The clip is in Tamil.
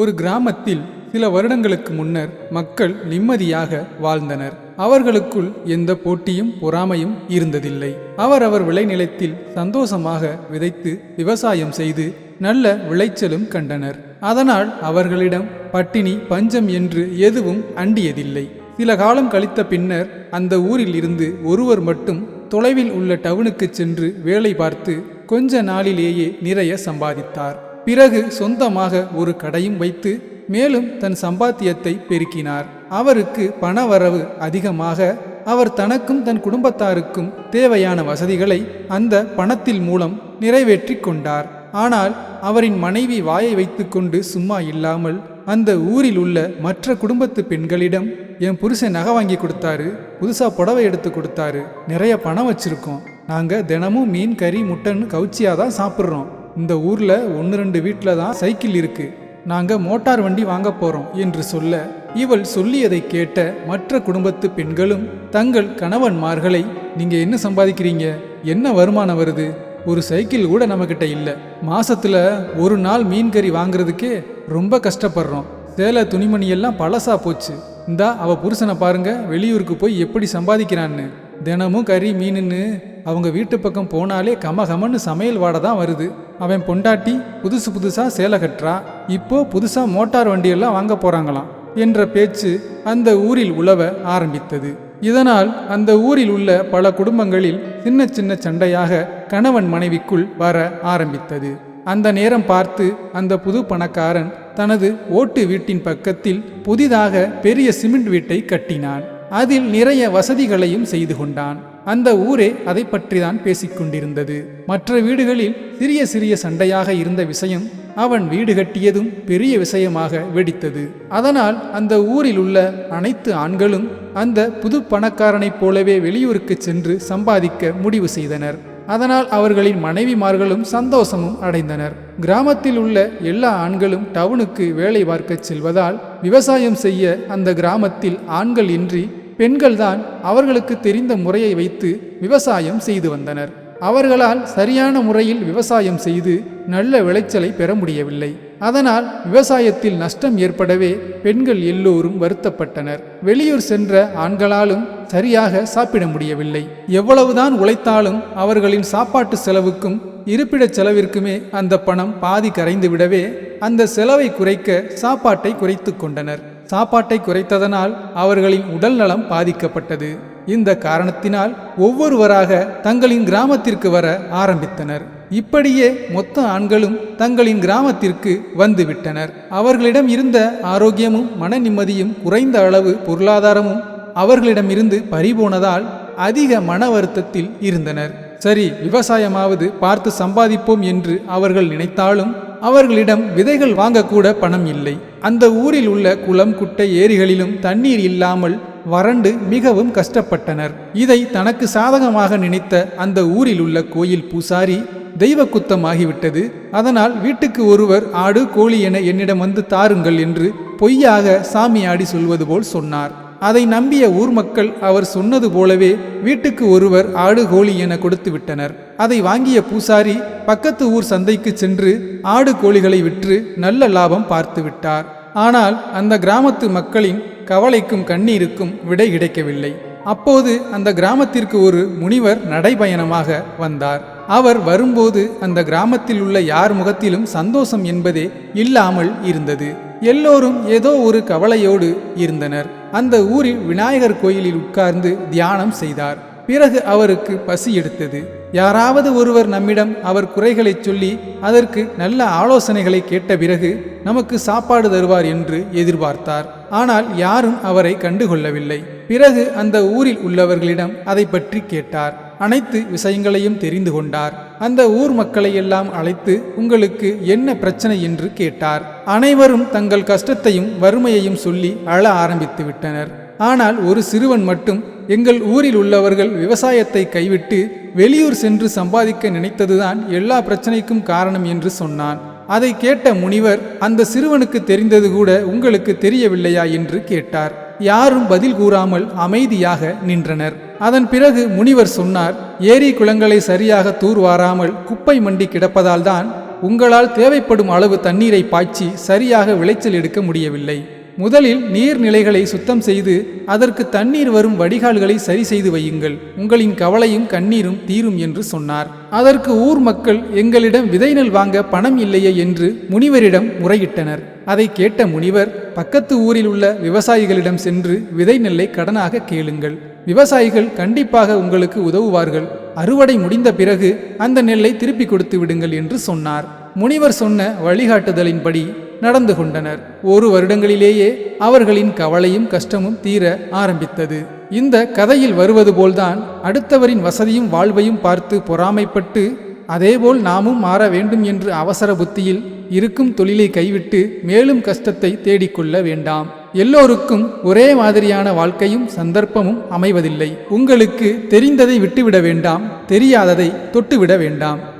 ஒரு கிராமத்தில் சில வருடங்களுக்கு முன்னர் மக்கள் நிம்மதியாக வாழ்ந்தனர். அவர்களுக்குள் எந்த போட்டியும் பொறாமையும் இருந்ததில்லை. அவரவர் விளைநிலத்தில் சந்தோஷமாக விதைத்து விவசாயம் செய்து நல்ல விளைச்சலும் கண்டனர். அதனால் அவர்களிடம் பட்டினி பஞ்சம் என்று எதுவும் அண்டியதில்லை. சில காலம் கழித்த பின்னர் அந்த ஊரில் இருந்து ஒருவர் மட்டும் தொலைவில் உள்ள டவுனுக்கு சென்று வேலை பார்த்து கொஞ்ச நாளிலேயே நிறைய சம்பாதித்தார். பிறகு சொந்தமாக ஒரு கடையும் வைத்து மேலும் தன் சம்பாத்தியத்தை பெருக்கினார். அவருக்கு பணவரவு அதிகமாக அவர் தனக்கும் தன் குடும்பத்தாருக்கும் தேவையான வசதிகளை அந்த பணத்தில் மூலம் நிறைவேற்றி கொண்டார். ஆனால் அவரின் மனைவி வாயை வைத்துக்கொண்டு சும்மா இல்லாமல் அந்த ஊரில் உள்ள மற்ற குடும்பத்து பெண்களிடம் என் புருஷன் நகை வாங்கி கொடுத்தாரு புதுசாக புடவை எடுத்து கொடுத்தாரு நிறைய பணம் வச்சிருக்கோம். நாங்கள் தினமும் மீன் கறி முட்டைன்னு கவுச்சியாக தான் சாப்பிட்றோம். இந்த ஊர்ல ஒன்று ரெண்டு வீட்டில் தான் சைக்கிள் இருக்கு. நாங்க மோட்டார் வண்டி வாங்க போறோம் என்று சொல்ல இவள் சொல்லியதை கேட்ட மற்ற குடும்பத்து பெண்களும் தங்கள் கணவன்மார்களை நீங்க என்ன சம்பாதிக்கிறீங்க? என்ன வருமானம் வருது? ஒரு சைக்கிள் கூட நம்மக்கிட்ட இல்லை. மாசத்துல ஒரு நாள் மீன் கறி வாங்குறதுக்கே ரொம்ப கஷ்டப்படுறோம். சேலை துணிமணி எல்லாம் பழசா போச்சு. இந்தா அவ புருஷனை பாருங்க வெளியூருக்கு போய் எப்படி சம்பாதிக்கிறான்னு. தினமும் கறி மீனுன்னு அவங்க வீட்டு பக்கம் போனாலே கமகமன்னு சமையல் வாடை தான் வருது. அவன் பொண்டாட்டி புதுசு புதுசாக சேலை கட்டுறா. இப்போ புதுசாக மோட்டார் வண்டியெல்லாம் வாங்க போகிறாங்களாம் என்ற பேச்சு அந்த ஊரில் உழவ ஆரம்பித்தது. இதனால் அந்த ஊரில் உள்ள பல குடும்பங்களில் சின்ன சின்ன சண்டையாக கணவன் மனைவிக்குள் வர ஆரம்பித்தது. அந்த நேரம் பார்த்து அந்த புது பணக்காரன் தனது ஓட்டு வீட்டின் பக்கத்தில் புதிதாக பெரிய சிமெண்ட் வீட்டை கட்டினான். அதில் நிறைய வசதிகளையும் செய்து கொண்டான். அந்த ஊரே அதை பற்றிதான் பேசிக்கொண்டிருந்தது. மற்ற வீடுகளில் சிறிய சிறிய சண்டையாக இருந்த விஷயம் அவன் வீடு கட்டியதும் பெரிய விஷயமாக வெடித்தது. அதனால் அந்த ஊரில் உள்ள அனைத்து ஆண்களும் அந்த புது பணக்காரனைப் போலவே வெளியூருக்கு சென்று சம்பாதிக்க முடிவு செய்தனர். அதனால் அவர்களின் மனைவிமார்களும் சந்தோஷமும் அடைந்தனர். கிராமத்தில் உள்ள எல்லா ஆண்களும் டவுனுக்கு வேலை பார்க்கச் செல்வதால் விவசாயம் செய்ய அந்த கிராமத்தில் ஆண்கள் இன்றி பெண்கள்தான் அவர்களுக்கு தெரிந்த முறையை வைத்து விவசாயம் செய்து வந்தனர். அவர்களால் சரியான முறையில் விவசாயம் செய்து நல்ல விளைச்சலை பெற முடியவில்லை. அதனால் விவசாயத்தில் நஷ்டம் ஏற்படவே பெண்கள் எல்லோரும் வருத்தப்பட்டனர். வெளியூர் சென்ற ஆண்களாலும் சரியாக சாப்பிட முடியவில்லை. எவ்வளவுதான் உழைத்தாலும் அவர்களின் சாப்பாட்டு செலவுக்கும் இருப்பிடச் செலவிற்குமே அந்த பணம் பாதி கரைந்து விடவே அந்த செலவை குறைக்க சாப்பாட்டை குறைத்து கொண்டனர். சாப்பாட்டை குறைத்ததனால் அவர்களின் உடல் நலம் பாதிக்கப்பட்டது. இந்த காரணத்தினால் ஒவ்வொருவராக தங்களின் கிராமத்திற்கு வர ஆரம்பித்தனர். இப்படியே மொத்த ஆண்களும் தங்களின் கிராமத்திற்கு வந்துவிட்டனர். அவர்களிடம் இருந்த ஆரோக்கியமும் மன நிம்மதியும் குறைந்த அளவு பொருளாதாரமும் அவர்களிடமிருந்து பறிபோனதால் அதிக மன வருத்தத்தில் இருந்தனர். சரி விவசாயமாவது பார்த்து சம்பாதிப்போம் என்று அவர்கள் நினைத்தாலும் அவர்களிடம் விதைகள் வாங்கக்கூட பணம் இல்லை. அந்த ஊரில் உள்ள குளம் குட்டை ஏரிகளிலும் தண்ணீர் இல்லாமல் வறண்டு மிகவும் கஷ்டப்பட்டனர். இதை தனக்கு சாதகமாக நினைத்த அந்த ஊரில் உள்ள கோயில் பூசாரி தெய்வ குத்தமாகிவிட்டது அதனால் வீட்டுக்கு ஒருவர் ஆடு கோழி என என்னிடம் வந்து தாருங்கள் என்று பொய்யாக சாமியாடி சொல்வது போல் சொன்னார். அதை நம்பிய ஊர் மக்கள் அவர் சொன்னது போலவே வீட்டுக்கு ஒருவர் ஆடு கோழி என கொடுத்து விட்டனர். அதை வாங்கிய பூசாரி பக்கத்து ஊர் சந்தைக்கு சென்று ஆடு கோழிகளை விற்று நல்ல லாபம் பார்த்து விட்டார். ஆனால் அந்த கிராமத்து மக்களின் கவலைக்கும் கண்ணீருக்கும் விடை கிடைக்கவில்லை. அப்போது அந்த கிராமத்திற்கு ஒரு முனிவர் நடைபயணமாக வந்தார். அவர் வரும்போது அந்த கிராமத்தில் உள்ள யார் முகத்திலும் சந்தோஷம் என்பதே இல்லாமல் இருந்தது. எல்லோரும் ஏதோ ஒரு கவலையோடு இருந்தனர். அந்த ஊரில் விநாயகர் கோயிலில் உட்கார்ந்து தியானம் செய்தார். பிறகு அவருக்கு பசி எடுத்தது. யாராவது ஒருவர் நம்மிடம் அவர் குறைகளை சொல்லி அதற்கு நல்ல ஆலோசனைகளை கேட்ட பிறகு நமக்கு சாப்பாடு தருவார் என்று எதிர்பார்த்தார். ஆனால் யாரும் அவரை கண்டுகொள்ளவில்லை. பிறகு அந்த ஊரில் உள்ளவர்களிடம் அதை பற்றி கேட்டார். அனைத்து விஷயங்களையும் தெரிந்து கொண்டார். அந்த ஊர் மக்களை எல்லாம் அழைத்து உங்களுக்கு என்ன பிரச்சனை என்று கேட்டார். அனைவரும் தங்கள் கஷ்டத்தையும் வறுமையையும் சொல்லி அழ ஆரம்பித்து விட்டனர் ஆனால் ஒரு சிறுவன் மட்டும் எங்கள் ஊரில் உள்ளவர்கள் விவசாயத்தை கைவிட்டு வெளியூர் சென்று சம்பாதிக்க நினைத்ததுதான் எல்லா பிரச்சனைக்கும் காரணம் என்று சொன்னான். அதை கேட்ட முனிவர் அந்த சிறுவனுக்கு தெரிந்தது கூட உங்களுக்கு தெரியவில்லையா என்று கேட்டார். யாரும் பதில் கூறாமல் அமைதியாக நின்றனர். அதன் பிறகு முனிவர் சொன்னார் ஏரி குளங்களை சரியாக தூர்வாராமல் குப்பை மண்டி கிடப்பதால்தான் உங்களால் தேவைப்படும் அளவு தண்ணீரை பாய்ச்சி சரியாக விளைச்சல் எடுக்க முடியவில்லை. முதலில் நீர்நிலைகளை சுத்தம் செய்து அதற்கு தண்ணீர் வரும் வடிகால்களை சரி செய்து வையுங்கள். உங்களின் கவலையும் கண்ணீரும் தீரும் என்று சொன்னார். அதற்கு ஊர் மக்கள் எங்களிடம் விதை நெல் வாங்க பணம் இல்லையே என்று முனிவரிடம் முறையிட்டனர். அதை கேட்ட முனிவர் பக்கத்து ஊரில் உள்ள விவசாயிகளிடம் சென்று விதை நெல்லை கடனாக கேளுங்கள். விவசாயிகள் கண்டிப்பாக உங்களுக்கு உதவுவார்கள். அறுவடை முடிந்த பிறகு அந்த நெல்லை திருப்பி கொடுத்து விடுங்கள் என்று சொன்னார். முனிவர் சொன்ன வழிகாட்டுதலின்படி நடந்து கொண்டனர். ஒரு வருடங்களிலேயே அவர்களின் கவலையும் கஷ்டமும் தீர ஆரம்பித்தது. இந்த கதையில் வருவது போல்தான் அடுத்தவரின் வசதியும் வாழ்வையும் பார்த்து பொறாமைப்பட்டு அதேபோல் நாமும் மாற வேண்டும் என்று அவசர புத்தியில் இருக்கும் தொழிலை கைவிட்டு மேலும் கஷ்டத்தை தேடிக்கொள்ள வேண்டாம். எல்லோருக்கும் ஒரே மாதிரியான வாழ்க்கையும் சந்தர்ப்பமும் அமைவதில்லை. உங்களுக்கு தெரிந்ததை விட்டுவிட வேண்டாம். தெரியாததை தொட்டுவிட வேண்டாம்.